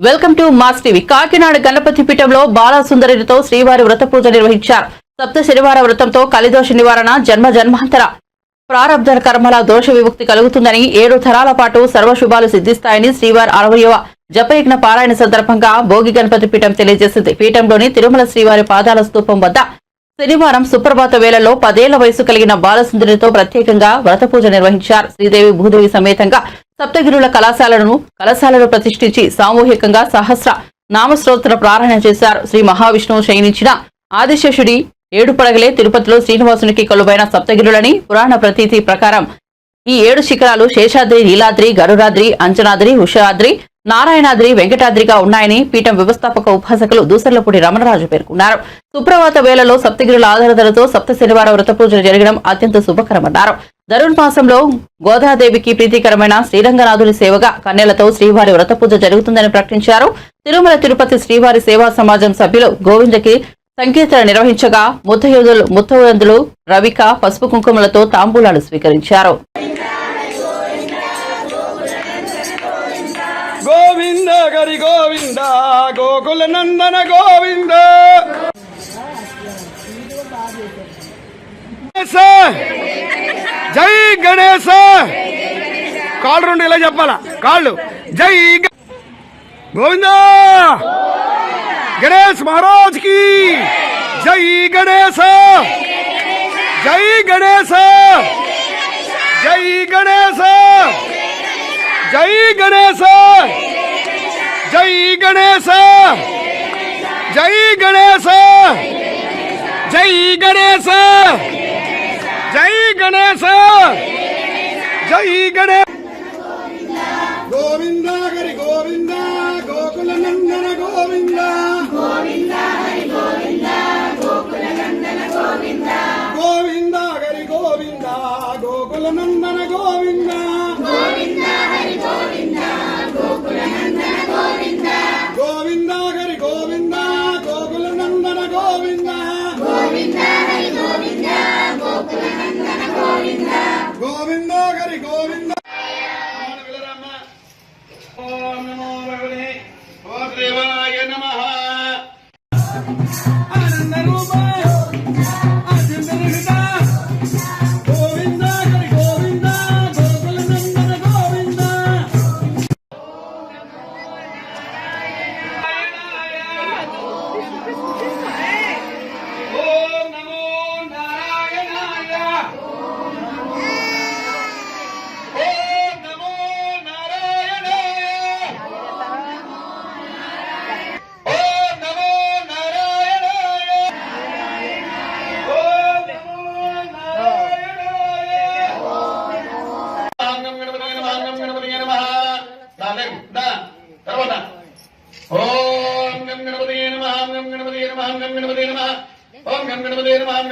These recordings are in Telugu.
Welcome to mass TV. Kakinada Ganapati పీఠంలో బాలసుందరితో శ్రీవారి వ్రత పూజ నిర్వహించారు. సప్త శనివార వ్రతంతో కలిదోష నివారణ జన్మ జన్మాంతర ప్రారంభ కర్మల దోష విముక్తి కలుగుతుందని ఏడు తరాల పాటు సర్వశుభాలు సిద్ధిస్తాయని శ్రీవారి అరవయవ జపయజ్ఞ పారాయణ సందర్భంగా భోగి గణపతి పీఠం తెలియజేసింది. పీఠంలోని తిరుమల శ్రీవారి పాదాల స్తూపం వద్ద శనివారం సుప్రభాత వేళలో పదేళ్ళ వయసు కలిగిన బాలసుందరితో ప్రత్యేకంగా వ్రత పూజ నిర్వహించారు. శ్రీదేవి భూదేవి సమేతంగా సప్తగిరుల కళాశాలను కళాశాలను ప్రతిష్ఠించి సామూహికంగా సహస్ర నామస్తోత్ర ప్రారంభం చేశారు. శ్రీ మహావిష్ణువు శయనించిన ఆదిశేషుడి ఏడు పడగలే తిరుపతిలో శ్రీనివాసునికి కొలువైన సప్తగిరులని పురాణ ప్రతీతి ప్రకారం ఈ ఏడు శిఖరాలు శేషాద్రి నీలాద్రి గరుడాద్రి అంచనాద్రి ఉషాద్రి నారాయణాద్రి వెంకటాద్రిగా ఉన్నాయని పీఠం వ్యవస్థాపక ఉపాసకులు దూసర్లపూడి రమణరాజు పేర్కొన్నారు. సుప్రభాత వేళలో సప్తగిరుల ఆధారతలతో సప్త శనివార వ్రత పూజలు జరగడం అత్యంత శుభకరమన్నారు. ధరుణ్ మాసంలో గోదాదేవికి ప్రీతికరమైన శ్రీరంగనాథుని సేవగా కన్యలతో శ్రీవారి వ్రత పూజ జరుగుతుందని ప్రకటించారు. తిరుమల తిరుపతి శ్రీవారి సేవా సమాజం సభ్యులు గోవిందకి సంకీర్తన నిర్వహించగా ముత్తయోధులు ముత్తయోధులు రవిక పసుపు కుంకుమలతో తాంబూలాలు స్వీకరించారు. గోవింద గరి గోవింద గోకుల నందన గోవింద. గణేశ! జై గణేశ! కాళ్ళు రెండు ఇలా చెప్పాలా? కాళ్ళు. జై గ- గోవింద! గణేష్ మహారాజ్కి జై గణేశ! జై గణేశ! జై గణేశ! జై గణేశ! జై గణేశ! జై గణేశ! జై గణేశ! జై గణేశ! జై గణేశ గోవింద హరి గోవింద గోకుల నందన గోవింద. గోవింద హరి గోవింద గోకుల నందన గోవింద. గోవింద హరి గోవింద గోకుల నందన గోవింద గోవింద.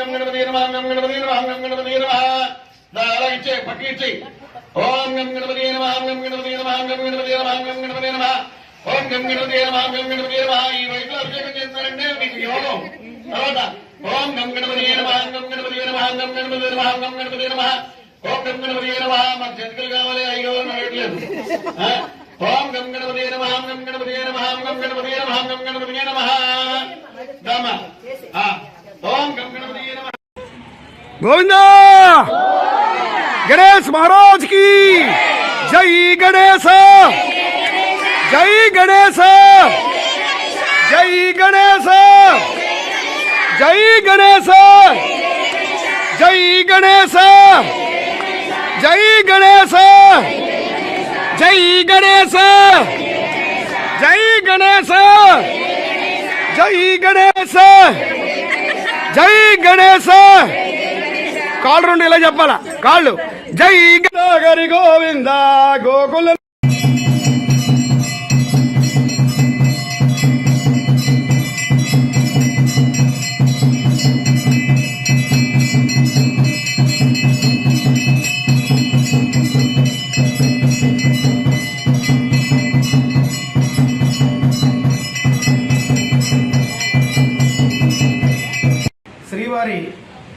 అంగం గణపతి అంగం గణపతి అంగం గణపతి దాలా ఇచ్చే పట్టి ఇచ్చి ఓం గం గణపతి అంగం గణపతి అంగం గణపతి అంగం గణపతి ఓం గం గణపతి అంగం గణపతి ఈ వైపు అభిషేకం చేస్తారంటే మీకు యోగం తర్వాత ఓం గం గణపతి అంగం గణపతి అంగం గణపతి అంగం గణపతి ఓం గం గణపతి మన చేతులు కావాలి అయ్యో అడగట్లేదు ఓం గం గణపతి గం గణపతి గం గణపతి గం గణపతి నమ దామ ఆ. ఓం గం గణపతి నమః గోవింద గణేష్ మహారాజ్కి జై గణేశ జై గణేశ జై గణేశ జై గణేశ జై గణేశ జై గణేశ జై గణేశ! కాళ్ళు రెండు ఇలా చెప్పాలా? కాళ్ళు. జై గణాగరి గోవింద గోకుల శ్రీవారి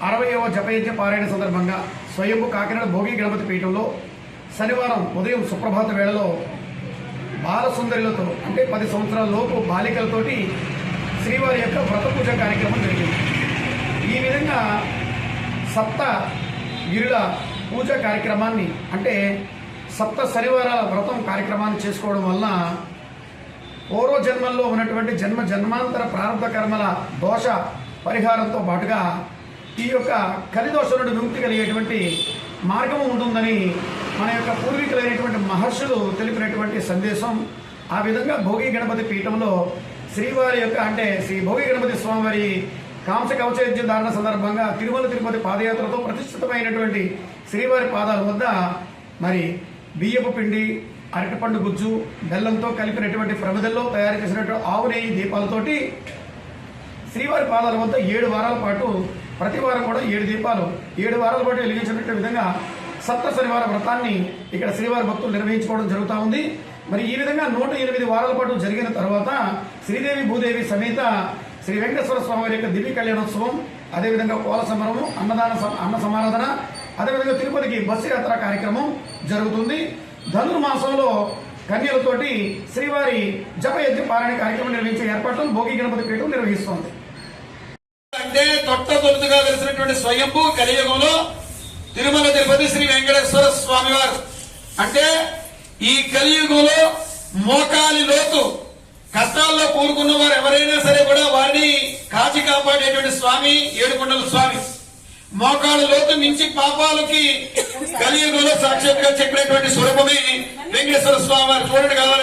అరవయవ జపయజ్ఞ పారాయణ సందర్భంగా స్వయంభు కాకినాడ భోగి గణపతి పీఠంలో శనివారం ఉదయం సుప్రభాత వేళలో బాలసుందరులతో అంటే పది సంవత్సరాల లోపు బాలికలతోటి శ్రీవారి యొక్క వ్రత పూజ కార్యక్రమం జరిగింది. ఈ విధంగా సప్త గిరుల పూజ కార్యక్రమాన్ని అంటే సప్త శనివారాల వ్రతం కార్యక్రమాన్ని చేసుకోవడం వలన పూర్వ జన్మల్లో ఉన్నటువంటి జన్మ జన్మాంతర ప్రారంభ కర్మల దోష పరిహారంతో పాటుగా ఈ యొక్క కలిదోష నుండి విముక్తి కలిగేటువంటి మార్గం ఉంటుందని మన యొక్క పూర్వీకులైనటువంటి మహర్షులు తెలిపినటువంటి సందేశం. ఆ విధంగా భోగి గణపతి పీఠంలో శ్రీవారి యొక్క అంటే శ్రీ భోగి గణపతి స్వామివారి కాంస కవచ ధారణ సందర్భంగా తిరుమల తిరుపతి పాదయాత్రతో ప్రతిష్ఠితమైనటువంటి శ్రీవారి పాదాల వద్ద మరి బియ్యపు పిండి అరటిపండు గుజ్జు బెల్లంతో కలిపినటువంటి ప్రమిదల్లో తయారు చేసినటువంటి ఆవు నెయ్యి దీపాలతోటి శ్రీవారి పాదాల వద్ద ఏడు వారాల పాటు ప్రతి వారం కూడా ఏడు దీపాలు ఏడు వారాల పాటు వెలిగించినట్టు విధంగా సప్త శనివార వ్రతాన్ని ఇక్కడ శ్రీవారి భక్తులు నిర్వహించుకోవడం జరుగుతూ ఉంది. మరి ఈ విధంగా నూట ఎనిమిది వారాల పాటు జరిగిన తర్వాత శ్రీదేవి భూదేవి సమేత శ్రీ వెంకటేశ్వర స్వామి వారి యొక్క దివ్య కళ్యాణోత్సవం అదేవిధంగా కోల సమరము అన్నదాన అన్న సమారాధన అదేవిధంగా తిరుపతికి బస్సు యాత్ర కార్యక్రమం జరుగుతుంది. ధనుర్మాసంలో కన్యలతోటి శ్రీవారి జపయజ్ఞ పారాయణ కార్యక్రమం నిర్వహించే ఏర్పాట్లు భోగి గణపతి పీఠం నిర్వహిస్తోంది. అంటే తొట్ట తొలుతుగా వెలిసినటువంటి స్వయంభూ కలియుగంలో తిరుమల తిరుపతి శ్రీ వెంకటేశ్వర స్వామి వారు. అంటే ఈ కలియుగంలో మోకాలి లోతు కష్టాల్లో కూరుకున్న వారు ఎవరైనా సరే కూడా వారిని కాచి కాపాడేటువంటి స్వామి ఏడుకొండల స్వామి. మోకాళ్ళ లోతు మించి పాపాలకి కలియుగంలో సాక్షాత్గా చెప్పినటువంటి స్వరూపమే వెంకటేశ్వర స్వామి వారు. చూడండి కావాలి